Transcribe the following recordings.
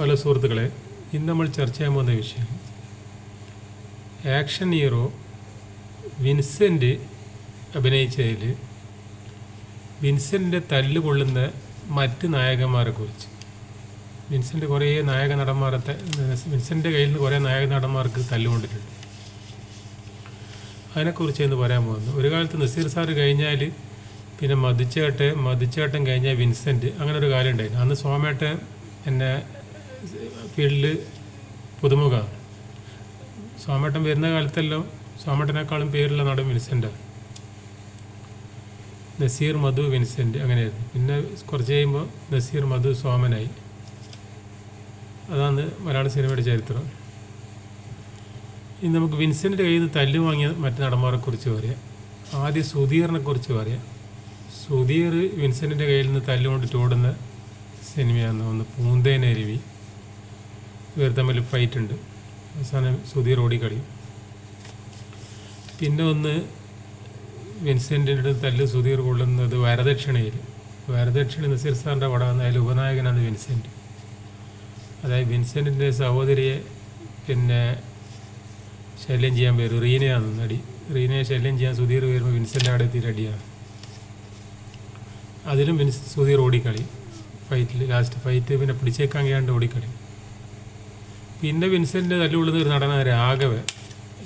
Hello സുഹൃത്തുക്കളെ ഇന്ന് നമ്മൾ ചർച്ച ചെയ്യാൻ പോകുന്ന വിഷയം ആക്ഷൻ ഹീറോ വിൻസെന്റ് അഭിനയിച്ചതിൽ വിൻസെന്റിന്റെ തല്ല് കൊള്ളുന്ന മറ്റ് നായകന്മാരെ കുറിച്ച്. വിൻസെന്റ് കുറേ നായക നടന്മാരെ വിൻസെന്റെ കയ്യിൽ നിന്ന് കുറേ നായക നടന്മാർക്ക് തല്ലുകൊണ്ടിട്ടുണ്ട് അതിനെക്കുറിച്ച് ഇന്ന് പറയാൻ പോകുന്നു. ഒരു കാലത്ത് നസീർ സാറ് കഴിഞ്ഞാൽ പിന്നെ മതിച്ചേട്ടൻ മതിച്ചേട്ടൻ കഴിഞ്ഞാൽ വിൻസെന്റ് അങ്ങനെ ഒരു കാലം ഉണ്ടായിരുന്നു. അന്ന് സോമേട്ടൻ എന്നെ ഫീൽഡിൽ പുതുമുഖ. സോമേട്ടൻ വരുന്ന കാലത്തെല്ലാം സോമേട്ടനേക്കാളും പേരുള്ള നടൻ വിൻസെന്റാണ് നസീർ മധു വിൻസെന്റ് അങ്ങനെയായിരുന്നു. പിന്നെ കുറച്ച് കഴിയുമ്പോൾ നസീർ മധു സോമനായി. അതാണ് മലയാള സിനിമയുടെ ചരിത്രം. ഇനി നമുക്ക് വിൻസെന്റ് കയ്യിൽ നിന്ന് തല്ല് വാങ്ങിയ മറ്റു നടന്മാരെ കുറിച്ച് പറയാം. ആദ്യം സുധീറിനെ കുറിച്ച് പറയാം. സുധീർ വിൻസെന്റിന്റെ കയ്യിൽ നിന്ന് തല്ലുകൊണ്ടിട്ട് ഓടുന്ന സിനിമയാണ് ഒന്ന് പൂന്തേനരുവി. ഇവർ തമ്മിൽ ഫൈറ്റ് ഉണ്ട്. അവസാനം സുധീർ ഓടിക്കളിയും പിന്നെ ഒന്ന് വിൻസെന്റിന്റെ തല്ല് സുധീർ കൊള്ളുന്നത് വരദക്ഷിണയിൽ. വരദക്ഷിണ നസീർ സാറിന്റെ പടമാണ് അതിൽ ഉപനായകനാണ് വിൻസെന്റ് അതായത് വിൻസെന്റിന്റെ സഹോദരിയെ പിന്നെ ശല്യം ചെയ്യാൻ വരും റീനയാണ് നടി. റീനയെ ശല്യം ചെയ്യാൻ സുധീർ വരുമ്പോൾ വിൻസെന്റ് അവിടെ എത്തിയിട്ട് അടിയാണ് അതിലും വിൻസ് സുധീർ ഓടിക്കളി. ഫൈറ്റിൽ ലാസ്റ്റ് ഫൈറ്റ് പിന്നെ പിടിച്ചേക്കാൻ കഴിയാണ്ട് ഓടിക്കളി. പിന്നെ വിൻസെന്റ് തല്ലുകൊള്ളുന്ന ഒരു നടനാണ് രാഘവൻ.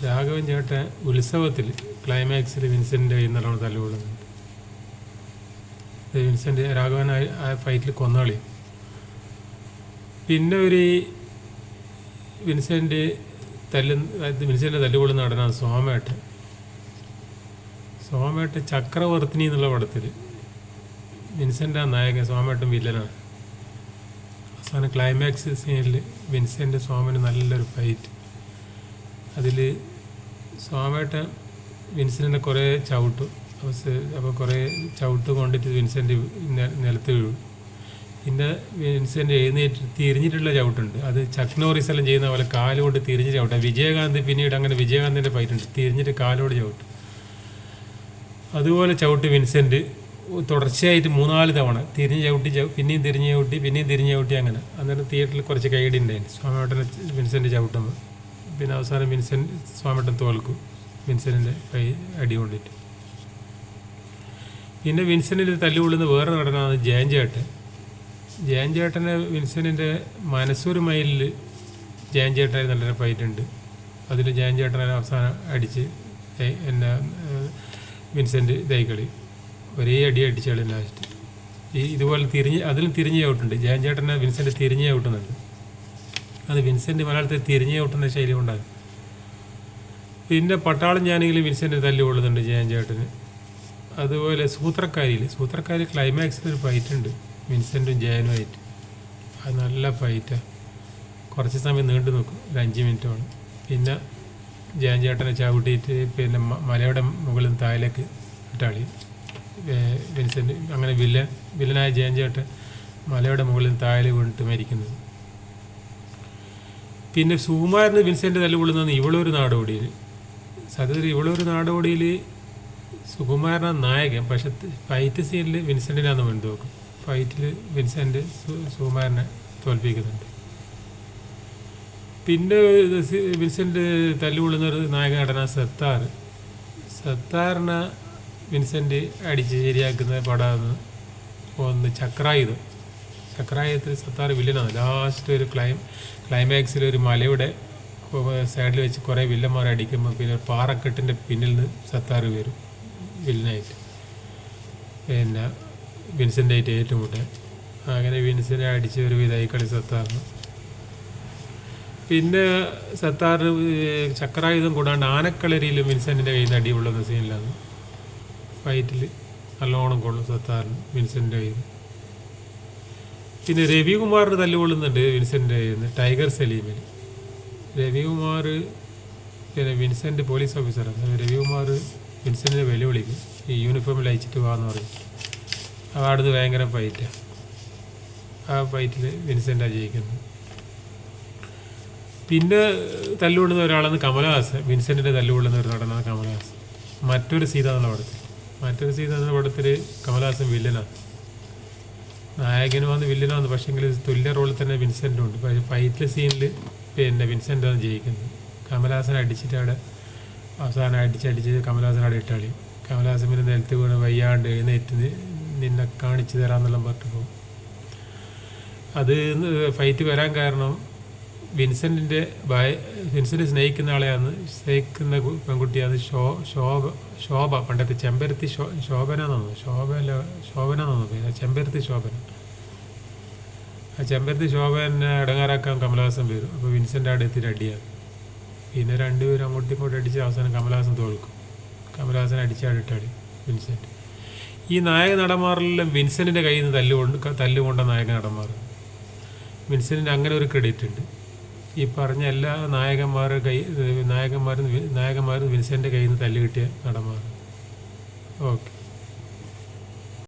രാഘവൻ ചേട്ടൻ ഉത്സവത്തിൽ ക്ലൈമാക്സിൽ വിൻസെന്റ് കയ്യിൽ നിന്നാണ് തല്ലുകൊള്ളുന്നത് വിൻസെന്റ് രാഘവൻ ആ- ഫൈറ്റിൽ കൊന്നാളി. പിന്നെ ഒരു വിൻസെന്റ് തല്ല് വിൻസെന്റ് തല്ലുകൊള്ളുന്ന നടനാണ് സോമേട്ടൻ. സോമേട്ടൻ ചക്രവർത്തിനി എന്നുള്ള പടത്തിൽ വിൻസെന്റ് ആ നായകൻ സോമേട്ടൻ വില്ലനാണ്. അവസാനം ക്ലൈമാക്സ് സീനിൽ വിൻസെന്റ് സോമന് നല്ലൊരു ഫൈറ്റ് അതിൽ സോമേട്ട വിൻസെന്റിനെ കുറേ ചവിട്ടും. അപ്പോൾ കുറേ ചവിട്ട് കൊണ്ടിട്ട് വിൻസെന്റ് നിലത്ത് വീഴും. പിന്നെ വിൻസെന്റ് എഴുന്നേറ്റ് തിരിഞ്ഞിട്ടുള്ള ചവിട്ടുണ്ട്. അത് ചക്ക് നോറിസ് എല്ലാം ചെയ്യുന്ന പോലെ കാലുകൊണ്ട് തിരിഞ്ഞ് ചവിട്ടാം. വിജയകാന്ത് പിന്നീട് അങ്ങനെ വിജയകാന്തിന്റെ ഫൈറ്റ് ഉണ്ട്. തിരിഞ്ഞിട്ട് കാലോട് ചവിട്ടും. അതുപോലെ ചവിട്ട് വിൻസെന്റ് തുടർച്ചയായിട്ട് മൂന്നാൽ തവണ. തിരിഞ്ഞ് ചവിട്ടി ചവി- പിന്നെയും തിരിഞ്ഞ് ചവിട്ടി പിന്നെയും തിരിഞ്ഞ് ചവിട്ടി അങ്ങനെ. അന്നേരം തിയേറ്ററിൽ കുറച്ച് കൈയടി ഉണ്ടായിരുന്നു സ്വാമിയേട്ടനെ വിൻസെന്റ് ചവിട്ടുമ്പോൾ പിന്നെ അവസാനം വിൻസെന്റ് സ്വാമിയേട്ടൻ തോൽക്കും. വിൻസെന്റിന്റെ കൈ അടി കൊണ്ടിട്ട്. പിന്നെ വിൻസെന്റിന് തല്ലുകൊള്ളുന്ന വേറെ നടനാണ് ജയഞ്ചേട്ടൻ ജയഞ്ചേട്ടനെ വിൻസെന്റിന്റെ മനസ്സൂർ മൈലിൽ ജയൻ ചേട്ടനായി നല്ലൊരു ഫൈറ്റ് ഉണ്ട് അതിൽ ജയഞ്ചേട്ടനെ അവസാനം അടിച്ച് എന്നെ ഏഹ്, വിൻസെന്റ് ഇതായി കളി. ഒരേ അടി അടിച്ചാളി ലാസ്റ്റ് ഈ ഇതുപോലെ തിരിഞ്ഞ് അതിലും തിരിഞ്ഞ് ചവിട്ടുണ്ട്. ജയൻ ചേട്ടനെ വിൻസെന്റ് തിരിഞ്ഞ് ചവിട്ടുന്നുണ്ട്. അത് വിൻസെന്റ് മലയാളത്തിൽ തിരിഞ്ഞ് ചവിട്ടുന്ന ശൈലി കൊണ്ടാണ്. പിന്നെ പട്ടാളം ഞാനെങ്കിലും വിൻസെന്റ് തല്ലി കൊള്ളുന്നുണ്ട് ജയൻ ചേട്ടന്. അതുപോലെ സൂത്രക്കാരിയിൽ സൂത്രക്കാരി ക്ലൈമാക്സിൽ ഒരു ഫൈറ്റ് ഉണ്ട്. വിൻസെന്റും ജയനുമായിട്ട് അത് നല്ല ഫൈറ്റാണ് കുറച്ച് സമയം നീണ്ടു നിൽക്കും. ഒരു അഞ്ച് മിനിറ്റോളം പിന്നെ ജയൻ ചേട്ടനെ ചവിട്ടിയിട്ട് പിന്നെ മലയുടെ മുകളിൽ താഴേക്ക് ഇട്ടാളി വിൻസെന്റ് അങ്ങനെ വില്ലൻ വില്ലനായ ജയൻ ചേട്ടൻ മലയുടെ മുകളിൽ താഴെ വീണിട്ട് മരിക്കുന്നത് പിന്നെ സുകുമാരന് വിൻസെന്റ് തല്ലുകൊള്ളുന്നത് ഇവളൊരു നാടോടിയിൽ. സത്യത്തിൽ ഇവളൊരു നാടോടിയിൽ സുകുമാരനാണ് നായകൻ പക്ഷെ ഫൈറ്റ് സീനിൽ വിൻസെന്റിനാണ് നോക്കും. ഫൈറ്റിൽ വിൻസെന്റ് സുകുമാരനെ തോൽപ്പിക്കുന്നുണ്ട്. പിന്നെ വിൻസെന്റ് തല്ലുകൊള്ളുന്ന ഒരു നായക നടന സത്താർ. സത്താറിനെ വിൻസെന്റ് അടിച്ച് ശരിയാക്കുന്ന പടമാണ്. ഒന്ന് ചക്രായുധം. ചക്രായുധത്തിൽ സത്താർ വില്ലനാണ്. ലാസ്റ്റ് ഒരു ക്ലൈം ക്ലൈമാക്സിൽ ഒരു മലയുടെ സൈഡിൽ വെച്ച് കുറേ വില്ലന്മാർ അടിക്കുമ്പോൾ പിന്നെ പാറക്കെട്ടിന്റെ പിന്നിൽ നിന്ന് സത്താർ വരും. വില്ലനായിട്ട്. പിന്നെ വിൻസെന്റായിട്ട് ഏറ്റുമുട്ടാൻ. അങ്ങനെ വിൻസെന്റ് അടിച്ച് ഒരു വിധായി കളി സത്താറിന്. പിന്നെ സത്താർ ചക്രായുധം കൂടാണ്ട് ആനക്കളരിയിലും വിൻസെന്റിന്റെ കയ്യിൽ നിന്ന് അടി കൊള്ളുന്ന സീനിലാണ് ഫൈറ്റിൽ നല്ലോണം കൊള്ളും സത്താറിന് വിൻസെന്റ് നിന്ന് പിന്നെ രവികുമാറിന് തല്ലുകൊള്ളുന്നുണ്ട് വിൻസെന്റ് നിന്ന് ടൈഗർ സലീമിൽ രവികുമാർ പിന്നെ വിൻസെന്റ് പോലീസ് ഓഫീസറാണ്. രവികുമാർ വിൻസെന്റിനെ വെല്ലുവിളിക്കും. ഈ യൂണിഫോമിൽ അയച്ചിട്ട് വാന്ന് പറയും. അപ്പോൾ അവിടുന്ന് ഭയങ്കര ഫൈറ്റാണ് ആ ഫൈറ്റിൽ വിൻസെന്റാണ് ജയിക്കുന്നത്. പിന്നെ തല്ലുകൊള്ളുന്ന ഒരാളാണ് കമലഹാസൻ. വിൻസെന്റിന്റെ തല്ലുകൊള്ളുന്ന ഒരു നടനാണ് കമലഹാസൻ. മറ്റൊരു സീത എന്നുള്ള പടത്തിൽ മറ്റൊരു സീത എന്ന പടത്തിൽ കമലഹാസൻ വില്ലനാണ് നായകനുമാണ് വന്ന് വില്ലനും വന്ന് പക്ഷേങ്കിൽ തുല്യ റോളിൽ തന്നെ വിൻസെന്റും ഉണ്ട്. ഫൈറ്റിലെ സീനിൽ പിന്നെ ആണ് ജയിക്കുന്നത്. കമലഹാസൻ അടിച്ചിട്ട് അവിടെ അവസാനം അടിച്ചടിച്ച് കമലഹാസൻ അവിടെ ഇട്ടാളി കമലഹാസൻ പിന്നെ നിലത്ത് വീണ് വയ്യാണ്ട് എഴുന്നേറ്റ് നിന്നെ കാണിച്ചു തരാമെന്നെല്ലാം പറഞ്ഞിട്ട് പോകും. അത് ഫൈറ്റ് വരാൻ കാരണം വിൻസെന്റിന്റെ ഭയ വിൻസെന്റ് സ്നേഹിക്കുന്ന ആളെയാണ് സ്നേഹിക്കുന്ന പെൺകുട്ടിയാണ് ശോ ശോഭ ശോഭ. പണ്ടത്തെ ചെമ്പരത്തി ശോ ശോഭന തോന്നുന്നു. ശോഭ ശോഭന തോന്നുന്നു. പിന്നെ ചെമ്പരത്തി ശോഭന ആ ചെമ്പരത്തി ശോഭനെ ഇടങ്ങാറാക്കാൻ കമലഹാസൻ വരും. അപ്പോൾ വിൻസെന്റ് അവിടെ എത്തിയിട്ട് അടിയാണ് പിന്നെ രണ്ടുപേരും അങ്ങോട്ടും ഇങ്ങോട്ടും അടിച്ച് അവസാനം കമലഹാസൻ തോൽക്കും. കമലഹാസൻ അടിച്ചാടിട്ടാടി വിൻസെന്റ് ഈ നായക നടന്മാരെല്ലാം വിൻസെന്റിന്റെ കയ്യിൽ നിന്ന് തല്ലുകൊണ്ട് തല്ലുകൊണ്ട നായക നടന്മാർ വിൻസെന്റിന് അങ്ങനെ ഒരു ക്രെഡിറ്റ് ഉണ്ട്. ഈ പറഞ്ഞ എല്ലാ നായകന്മാരുടെ കൈ നായകന്മാരും നായകന്മാരും വിൻസെന്റെ കയ്യിൽ നിന്ന് തല്ലുകിട്ടിയ നടന്മാർ. ഓക്കെ.